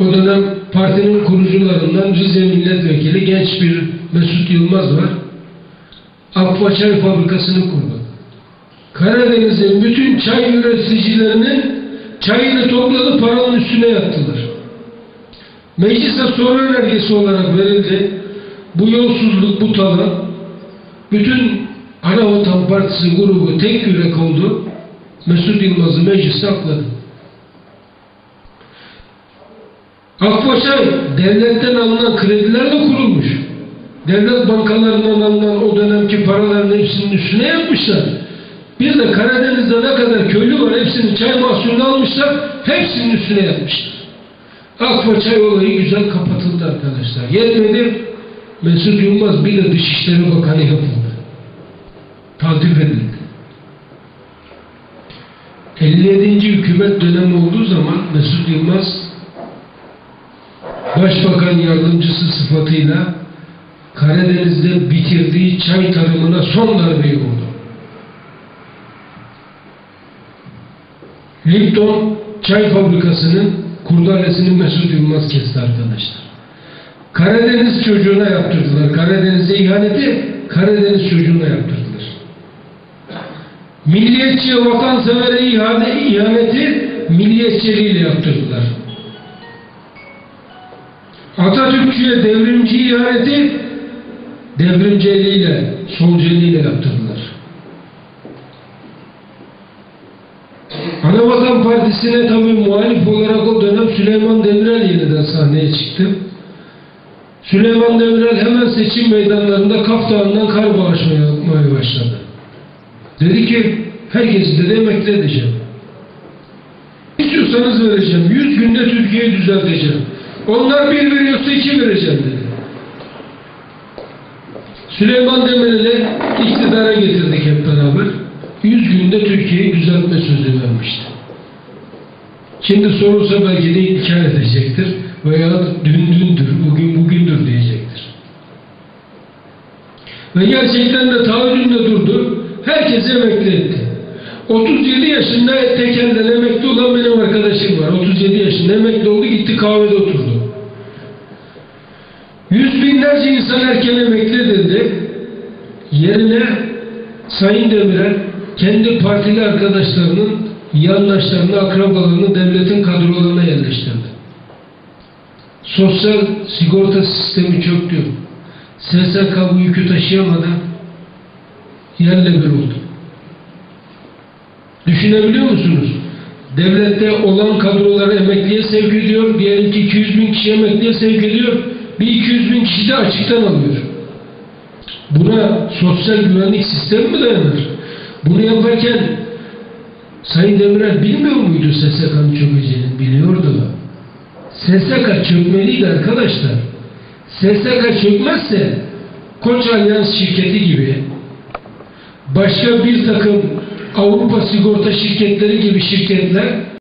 O dönem partinin kurucularından Rize Milletvekili genç bir Mesut Yılmaz var. Akva Çay Fabrikası'nı kurdu. Karadeniz'in bütün çay üreticilerinin çayını topladı paranın üstüne yattılar. Meclise soru önergesi olarak verildi. Bu yolsuzluk, bu talan bütün Anavatan Partisi grubu tek yürek oldu. Mesut Yılmaz'ı mecliste akladı. Akbaşay devletten alınan kredilerle kurulmuş. Devlet bankalarından alınan o dönemki paraların hepsinin üstüne yapmışlar. Bir de Karadeniz'de ne kadar köylü var hepsini çay mahsulünü almışlar, hepsinin üstüne yapmışlar. Akbaşay olayı güzel kapatıldı arkadaşlar. Yetmedi, Mesut Yılmaz bir de Dışişleri Bakanı yapıldı. Tadip edildi. 57. hükümet dönemi olduğu zaman Mesut Yılmaz Başbakan yardımcısı sıfatıyla Karadeniz'de bitirdiği çay tarımına son darbeyi vurdu. Lipton çay fabrikasının kurdalesini Mesut Yılmaz kesti arkadaşlar. Karadeniz çocuğuna yaptırdılar. Karadeniz'e ihaneti Karadeniz çocuğuna yaptırdılar. Milliyetçiye vatansevere ihane, ihaneti milliyetçiliğiyle yaptırdılar. Atatürkçüye devrimci ihaneti devrimci eliyle, solcu eliyle yaptırdılar. Anavatan Partisi'ne tabi muhalif olarak o dönem Süleyman Demirel yeniden sahneye çıktı. Süleyman Demirel hemen seçim meydanlarında Kaf Dağı'ndan kar bağışmaya başladı. Dedi ki herkesi de emekli edeceğim. İstiyorsanız vereceğim. Yüz günde Türkiye'yi düzelteceğim. Onlar bir veriyorsa iki vereceğim dedi. Süleyman Demirel'i iktidara getirdik hep beraber. Yüz günde Türkiye'yi düzeltme sözü vermişti. Şimdi sorulsa belki de inkar edecektir. Veya dün dündür, bugün bugündür diyecektir. Ve gerçekten de taahhüdünde durdu. Herkesi emekli etti. 37 yaşında tekelden emekli olan benim arkadaşım var. 37 yaşında emekli oldu gitti kahvede oturdu. Binlerce insan erken emekli. Yerine Sayın Demirel kendi partili arkadaşlarının yandaşlarını, akrabalarını devletin kadrolarına yerleştirdi. Sosyal sigorta sistemi çöktü. SSK bu yükü taşıyamadı. Yerle bir oldu. Düşünebiliyor musunuz? Devlette olan kadroları emekliye sevk ediyor. Ki 200 bin kişi emekliye sevk ediyor. Bir 200 bin kişi de açıktan alıyor. Buna sosyal güvenlik sistemi mi dayanır? Bunu yaparken Sayın Demirel bilmiyor muydu SSK'nın çökeceğini? Biliyordu. SSK çökmeliydi arkadaşlar. SSK çökmezse Koç Alyans şirketi gibi başka bir takım Avrupa sigorta şirketleri gibi şirketler